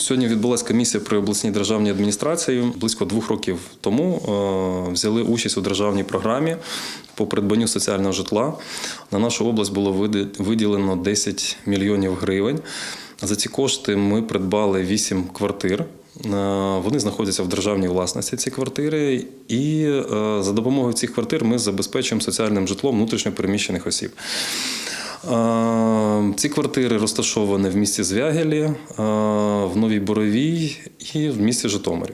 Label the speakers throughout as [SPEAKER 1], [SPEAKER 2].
[SPEAKER 1] Сьогодні відбулася комісія при обласній державній адміністрації. Близько двох років тому е, взяли участь у державній програмі по придбанню соціального житла. На нашу область було виділено 10 мільйонів гривень. За ці кошти ми придбали 8 квартир. Е, Вони знаходяться в державній власності ці квартири, і е, за допомогою цих квартир ми забезпечуємо соціальним житлом внутрішньопереміщених осіб. Ці квартири розташовані в місті Звягелі, в Новій Боровій і в місті Житомирі.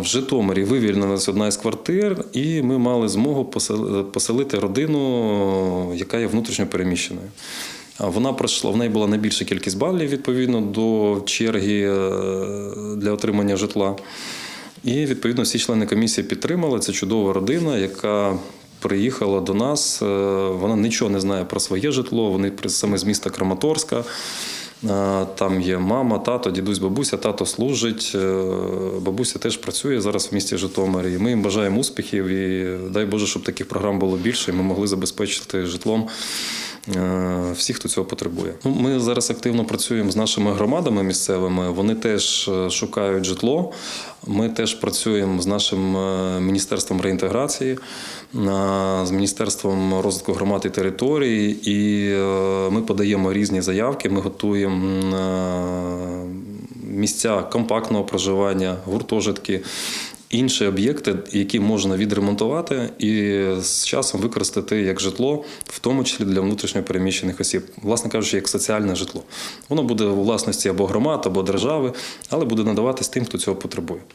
[SPEAKER 1] В Житомирі вивільнилася одна із квартир, і ми мали змогу посел- поселити родину, яка є внутрішньо переміщеною. Вона пройшла, в неї була найбільша кількість балів відповідно до черги е, для отримання житла. І відповідно всі члени комісії підтримали. Це чудова родина, яка приїхала до нас. Е, Вона нічого не знає про своє житло. Вони саме з міста Краматорська. Е, Там є мама, тато, дідусь, бабуся, тато служить. е, Бабуся теж працює зараз в місті Житомирі. Ми їм бажаємо успіхів. І дай Боже, щоб таких програм було більше, і ми могли забезпечити житлом всіх, хто цього потребує. Ну, Ми зараз активно працюємо з нашими громадами місцевими. Вони теж е, шукають житло. Ми теж працюємо з нашим е, міністерством реінтеграції, е, з міністерством розвитку громад і територій. І е, ми подаємо різні заявки. Ми готуємо е, місця компактного проживання, гуртожитки. Інші об'єкти, які можна відремонтувати і з часом використати як житло, в тому числі для внутрішньопереміщених осіб, власне кажучи, як соціальне житло. Воно буде у власності або громад, або держави, але буде надаватись тим, хто цього потребує.